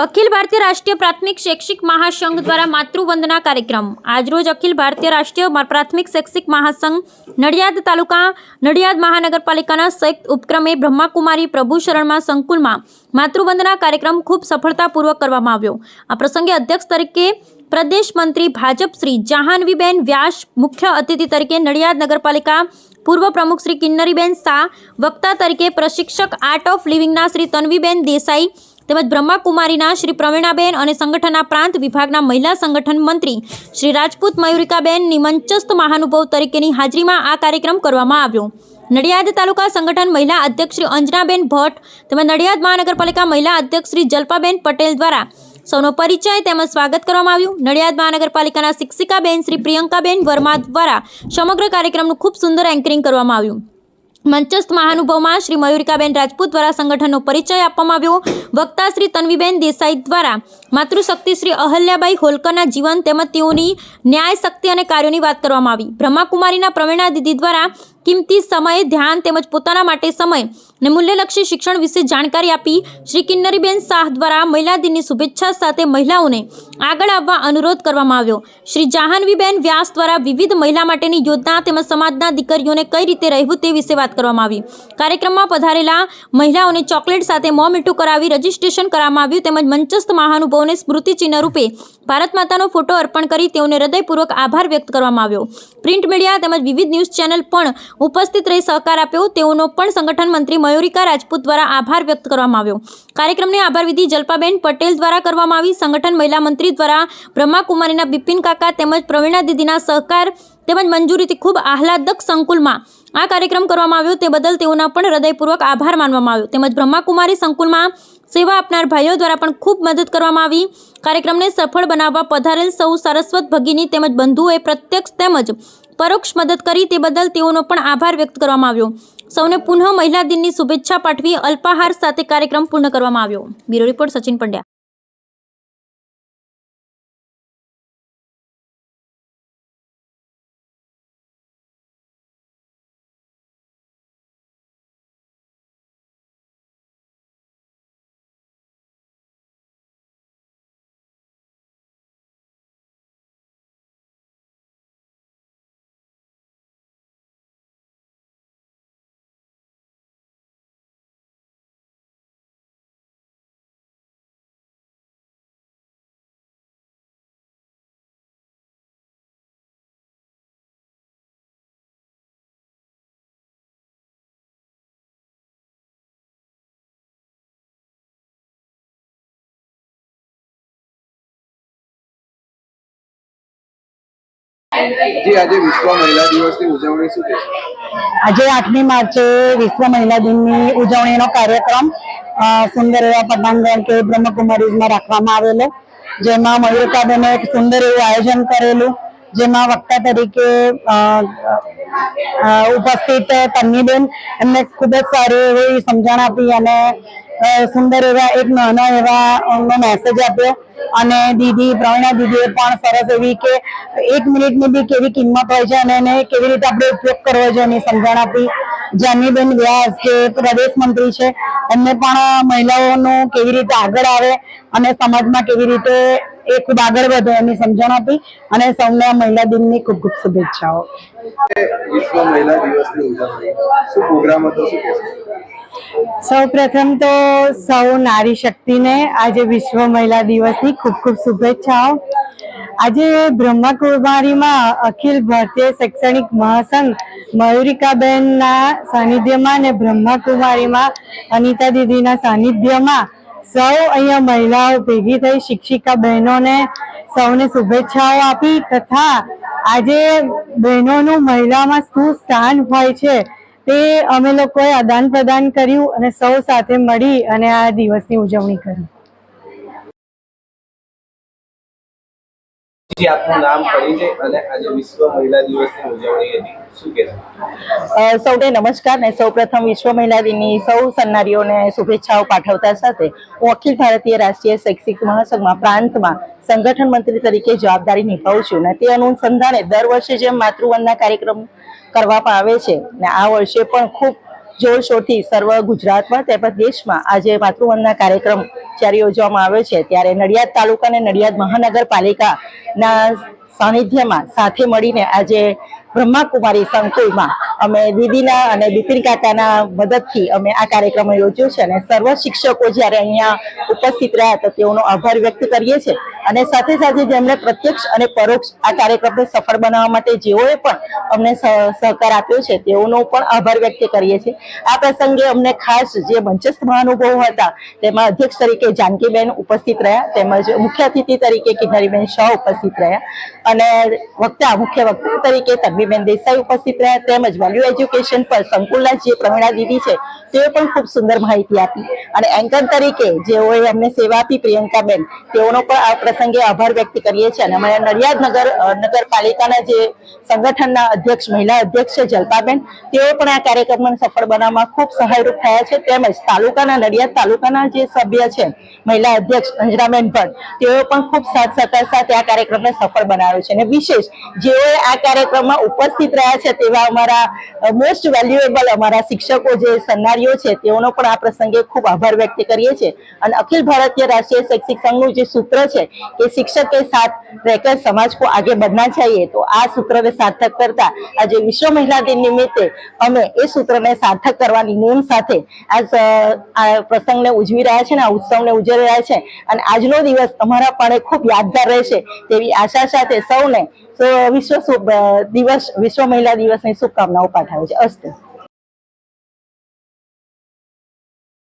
અખિલ ભારતીય રાષ્ટ્રીય પ્રાથમિક શૈક્ષિક મહાસંઘ દ્વારા માતૃવંદના કાર્યક્રમ આજરોજ અખિલ ભારતીય રાષ્ટ્રીય મ- પ્રાથમિક શૈક્ષિક મહાસંઘ નડિયાદ તાલુકા નડિયાદ મહાનગરપાલિકાના સંયુક્ત ઉપક્રમે બ્રહ્માકુમારી પ્રભુ શરણમાં સંકુલમાં માતૃવંદના કાર્યક્રમ ખૂબ સફળતાપૂર્વક કરવામાં આવ્યો આ પ્રસંગે અધ્યક્ષ તરીકે પ્રદેશ મંત્રી ભાજપ શ્રી જહાનવીબેન વ્યાસ મુખ્ય અતિથિ તરીકે નડિયાદ નગરપાલિકા પૂર્વ પ્રમુખ શ્રી કિન્નરીબેન શાહ વક્તા તરીકે પ્રશિક્ષક આર્ટ ઓફ લિવિંગના શ્રી તન્વીબેન દેસાઈ તેમજ બ્રહ્માકુમારીના શ્રી પ્રવીણાબેન અને સંગઠનના પ્રાંત વિભાગના મહિલા સંગઠન મંત્રી શ્રી રાજપૂત મયુરિકાબેનની મંચસ્થ મહાનુભાવ તરીકેની હાજરીમાં આ કાર્યક્રમ કરવામાં આવ્યો. નડિયાદ તાલુકા સંગઠન મહિલા અધ્યક્ષ શ્રી અંજનાબેન ભટ્ટ તેમજ નડિયાદ મહાનગરપાલિકા મહિલા અધ્યક્ષ શ્રી જલ્પાબેન પટેલ દ્વારા સૌનો પરિચય તેમજ સ્વાગત કરવામાં આવ્યું. નડિયાદ મહાનગરપાલિકાના શિક્ષિકાબેન શ્રી પ્રિયંકાબેન વર્મા દ્વારા સમગ્ર કાર્યક્રમનું ખૂબ સુંદર એન્કરિંગ કરવામાં આવ્યું. મંચસ્થ મહાનુભાવમાં શ્રી મયુરિકાબેન રાજપૂત દ્વારા સંગઠનનો પરિચય આપવામાં આવ્યો. વક્તા શ્રી તન્વીબેન દેસાઈ દ્વારા માતૃશક્તિ શ્રી અહલ્યાબાઈ હોલકરના જીવન તેમજ તેઓની ન્યાય શક્તિ અને કાર્યોની વાત કરવામાં આવી. બ્રહ્માકુમારીના પ્રવીણા દીદી દ્વારા કિંમતી સમય ધ્યાન તેમજ પોતાના માટે સમય અને મૂલ્યલક્ષી શિક્ષણ વિશે જાણકારી આપી શ્રી કિન્નરીબેન શાહ દ્વારા મહિલા દિનની શુભેચ્છા સાથે મહિલાઓને આગળ આવવા અનુરોધ કરવામાં આવ્યો. શ્રી જાહ્નવીબેન વ્યાસ દ્વારા વિવિધ મહિલા માટેની યોજના તેમજ સમાજના દીકરીઓને કઈ રીતે રહેવું તે વિશે વાત કરવામાં આવી. કાર્યક્રમમાં પધારેલા મહિલાઓને ચોકલેટ સાથે મોં મીઠું કરાવી રજીસ્ટ્રેશન કરવામાં આવ્યું તેમજ મંચસ્થ મહાનુભાવોને સ્મૃતિચિહ્ન રૂપે ભારત માતાનો ફોટો અર્પણ કરી તેઓને હૃદયપૂર્વક આભાર વ્યક્ત કરવામાં આવ્યો. પ્રિન્ટ મીડિયા તેમજ વિવિધ ન્યૂઝ ચેનલ પણ ઉપસ્થિત રહી સહકાર આપ્યો. તેઓનો પણ સંગઠન મંત્રી મયુરિકા રાજપૂત દ્વારા આભાર વ્યક્ત કરવામાં આવ્યો. કાર્યક્રમની આભાર વિધિ જલ્પાબેન પટેલ દ્વારા કરવામાં આવી. સંગઠન મહિલા મંત્રી દ્વારા બ્રહ્માકુમારીના બિપિન કાકા તેમજ પ્રવીણા દીદીના સહકાર તેમજ મંજૂરીથી ખૂબ આહલાદક સંકુલમાં આ કાર્યક્રમ કરવામાં આવ્યો. તે બદલ તેઓના પણ હૃદયપૂર્વક આભાર માનવામાં આવ્યો. તેમજ બ્રહ્માકુમારી સંકુલમાં સેવા આપનાર ભાઈઓ દ્વારા પણ ખૂબ મદદ કરવામાં આવી. કાર્યક્રમને સફળ બનાવવા પધારેલ સૌ સારસ્વત ભગીની તેમજ બંધુઓએ પ્રત્યક્ષ તેમજ પરોક્ષ મદદ કરી તે બદલ તેઓનો પણ આભાર વ્યક્ત કરવામાં આવ્યો. સૌને પુનઃ મહિલા દિનની શુભેચ્છા પાઠવી અલ્પાહાર સાથે કાર્યક્રમ પૂર્ણ કરવામાં આવ્યો. Bureau report Sachin Pandya. જી, આજે વિશ્વ મહિલા દિવસની ઉજવણી શું આજે આઠમી માર્ચે વિશ્વ મહિલા દિનની ઉજવણીનો કાર્યક્રમ સુંદર એવા પટાંગણ કે બ્રહ્મકુમારીઝમાં રાખવામાં આવેલો. જેમાં મયુરકાબેને એક સુંદર એવું આયોજન કરેલું, જેમાં વક્તા તરીકે ઉપસ્થિત તન્નીબેન એમને ખૂબ જ સારી એવી સમજણ આપી અને સુંદર એવા એક નાના એવા મેસેજ આપ્યો. અને દીદી, પ્રવીણા દીદીએ પણ સરસ એવી કે એક મિનિટની બી કેવી કિંમત હોય છે અને એને કેવી રીતે આપણે ઉપયોગ કરવો જોઈએ એની સમજણ આપી. જાનીબેન વ્યાસ, જે પ્રદેશ મંત્રી છે, એમને પણ મહિલાઓનું કેવી રીતે આગળ આવે અને સમાજમાં કેવી રીતે એ ખૂબ આગળ વધે એની સમજણ આપી અને સૌને આ મહિલા દિનની ખૂબ ખૂબ શુભેચ્છાઓ. વિશ્વ મહિલા દિવસની ઉજવણી. શું પ્રોગ્રામ હતો, શું સૌ પ્રથમ તો સૌ નારી શક્તિને આજે વિશ્વ મહિલા દિવસની ખૂબ ખૂબ શુભેચ્છાઓ. આજે બ્રહ્માકુમારીમાં અખિલ ભારતીય શૈક્ષણિક મહાસંઘ મયુરિકાબેનના સાનિધ્યમાં અને બ્રહ્માકુમારીમાં અનિતા દીદીના સાનિધ્યમાં સૌ અહીંયા મહિલાઓ ભેગી થઈ શિક્ષિકા બહેનોને સૌને શુભેચ્છાઓ આપી તથા આજે બહેનોનું મહિલામાં શું સ્થાન હોય છે તે અમે લોકોએ આદાન પ્રદાન કર્યું અને સૌ સાથે મળી અને આ દિવસની ઉજવણી કરી. જી આપનું નામ પરિચય અને આજે વિશ્વ મહિલા દિવસની ઉજવણી હતી. શું કહેશો? અ, સૌને નમસ્કાર ને સૌ પ્રથમ વિશ્વ મહિલા દિનની સૌ સન્નારીઓને શુભેચ્છાઓ પાઠવતા સાથે હું અખિલ ભારતીય રાષ્ટ્રીય શૈક્ષિક મહાસંઘમાં પ્રાંતમાં સંગઠન મંત્રી તરીકે જવાબદારી નિભાવું છું ને તે અનુસંધાને દર વર્ષે જેમ માતૃવંદના કાર્યક્રમ કરવામાં આવે છે. ને આ વર્ષે પણ ખૂબ જોરશોરથી સર્વ ગુજરાતમાં તેમજ દેશમાં આજે માતૃવંદના કાર્યક્રમ જ્યારે યોજવામાં આવ્યો છે, ત્યારે નડિયાદ તાલુકા અને નડિયાદ મહાનગરપાલિકાના સાનિધ્યમાં સાથે મળીને આજે બ્રહ્માકુમારી સંકુલમાં અમે દીદીના અને બિપિન કાકાના મદદથી અમે આ કાર્યક્રમ યોજ્યો છે અને સર્વ શિક્ષકો જ્યારે અહીંયા ઉપસ્થિત રહ્યા તો તેઓનો આભાર વ્યક્ત કરીએ છીએ. અને સાથે સાથે જેમણે પ્રત્યક્ષ અને પરોક્ષ આ કાર્યક્રમને સફળ બનાવવા માટે જેઓએ પણ અમને સહ- સહકાર આપ્યો છે તેઓનો પણ આભાર વ્યક્ત કરીએ છીએ. આ પ્રસંગે અમને ખાસ જે મંચસ્થ મહાનુભાવો હતા તેમાં અધ્યક્ષ તરીકે જાનકીબેન ઉપસ્થિત રહ્યા, તેમજ મુખ્ય અતિથિ તરીકે કિન્નરીબેન શાહ ઉપસ્થિત રહ્યા અને વક્તા મુખ્ય વક્તા તરીકે તન્વીબેન દેસાઈ ઉપસ્થિત રહ્યા તેમજ વેલ્યુ એજ્યુકેશન પર સંકુલના જે પ્રવીણા દીદી છે, તેઓ પણ ખૂબ સુંદર માહિતી આપી. અને એન્કર તરીકે જેઓએ અમને સેવા આપી પ્રિયંકાબેન, તેઓનો પણ આ પ્રસંગે આભાર વ્યક્ત કરીએ છીએ. અને અમે નડિયાદ નગર નગરપાલિકાના જે સંગઠનના અધ્યક્ષ, મહિલા અધ્યક્ષ છે જલ્પાબેન, તેઓ પણ આ કાર્યક્રમને સફળ બનાવવામાં ખૂબ સહાયરૂપ થયા છે. તેમજ તાલુકાના, નડિયાદ તાલુકાના જે સભ્ય છે, મહિલા અધ્યક્ષ અંજરાબેન ભટ્ટ, તેઓ પણ ખૂબ સાથ સહકાર સાથે આ કાર્યક્રમને સફળ બનાવ્યો છે. અને વિશેષ, જેઓએ આ કાર્યક્રમમાં ઉપસ્થિત રહ્યા છે તેવા અમારા મોસ્ટ વેલ્યુએબલ અમારા શિક્ષકો જે સન્નારીઓ છે, તેઓનો પણ આ પ્રસંગે ખૂબ આભાર વ્યક્ત કરીએ છીએ. અને અખિલ ભારતીય રાષ્ટ્રીય શૈક્ષિક સંઘનું જે સૂત્ર છે કે શિક્ષકે કે સાથ રહેકર સમાજ કો આગે બઢના ચાહીએ, તો આ સૂત્રને સાર્થક કરતા આજે વિશ્વ મહિલા દિન નિમિત્તે અમે એ સૂત્રને સાર્થક કરવાની નેમ સાથે આ પ્રસંગને ઉજવી રહ્યા છે ને, આ ઉત્સવને ઉજવી રહ્યા છે. અને આજનો દિવસ અમારા પણ ખૂબ યાદગાર રહેશે તેવી આશા સાથે સૌને વિશ્વ દિવસ વિશ્વ મહિલા દિવસની શુભકામનાઓ પાઠવું છે. અસ્તુ.